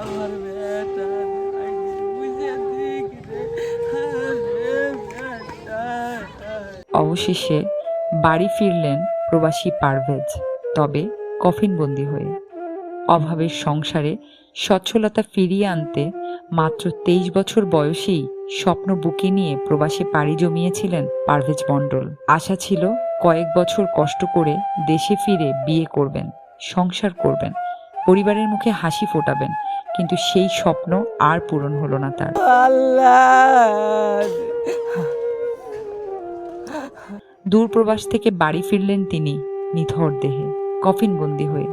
আমার বেটা অবশেষে বাড়ি ফিরলেন প্রবাসী পারভেজ, তবে কফিনবন্দি হয়ে। অভাবের সংসারে সচ্ছলতা ফিরিয়ে আনতে মাত্র তেইশ বছর বয়সেই স্বপ্ন বুকে নিয়ে প্রবাসে পাড়ি জমিয়েছিলেন পারভেজ মণ্ডল। আশা ছিল কয়েক বছর কষ্ট করে দেশে ফিরে বিয়ে করবেন, সংসার করবেন, পরিবারের মুখে হাসি ফোটাবেন কিন্তু সেই স্বপ্ন আর পূরণ হলো না তার। আল্লাহ দূরপ্রবাস থেকে বাড়ি ফিরলেন তিনি নিথর দেহে, কফিনবন্দি হয়ে।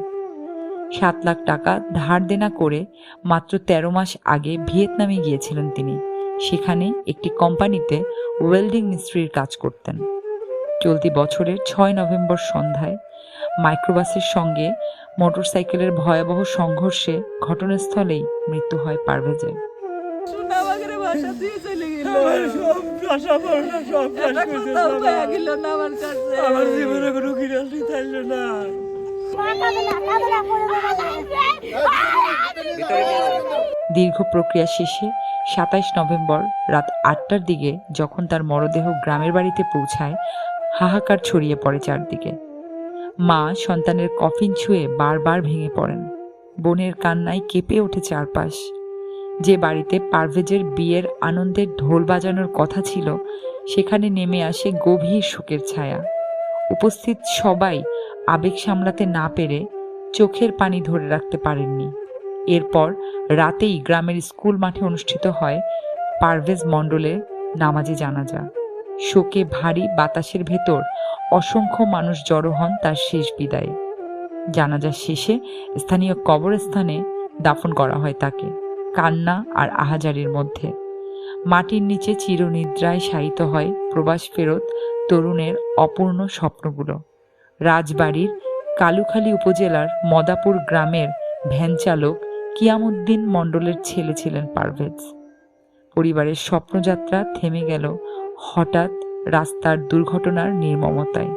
সাত লাখ টাকা ধার দেনা করে মাত্র তেরো মাস আগে ভিয়েতনামে গিয়েছিলেন তিনি। সেখানে একটি কোম্পানিতে ওয়েল্ডিং মিস্ত্রির কাজ করতেন। চলতি বছরের ছয় নভেম্বর সন্ধ্যায় মাইক্রোবাসের সঙ্গে মোটরসাইকেলের ভয়াবহ সংঘর্ষে ঘটনাস্থলেই মৃত্যু হয় পারভেজের। দীর্ঘ প্রক্রিয়া শেষে সাতাইশ নভেম্বর রাত আটটার দিকে যখন তার মরদেহ গ্রামের বাড়িতে পৌঁছায়, হাহাকার ছড়িয়ে পড়ে চারদিকে। মা সন্তানের কফিন ছুঁয়ে বারবার ভেঙে পড়েন। বোনের কান্নায় কেঁপে ওঠে চারপাশ। যে বাড়িতে পারভেজের বিয়ের আনন্দের ঢোল বাজানোর কথা ছিল, সেখানে নেমে আসে গভীর শোকের ছায়া। উপস্থিত সবাই আবেগ সামলাতে না পেরে চোখের পানি ধরে রাখতে পারেননি। এরপর রাতেই গ্রামের স্কুল মাঠে অনুষ্ঠিত হয় পারভেজ মণ্ডলের নামাজে জানাজা। শোকে ভারী বাতাসের ভেতর অসংখ্য মানুষ জড়ো হন তার শেষ বিদায়ে। জানাজা শেষে স্থানীয় কবরস্থানে দাফন করা হয় তাকে, কান্না আর আহাজারির মধ্যে। মাটির নিচে চিরনিদ্রায় শায়িত হয় প্রবাস ফেরত তরুণের অপূর্ণ স্বপ্নগুলো। রাজবাড়ির কালুখালী উপজেলার মদাপুর গ্রামের ভ্যান চালক কিয়ামুদ্দিন মণ্ডলের ছেলে ছিলেন পারভেজ। পরিবারের স্বপ্নযাত্রা থেমে গেল হঠাৎ রাস্তার দুর্ঘটনার নির্মমতায়।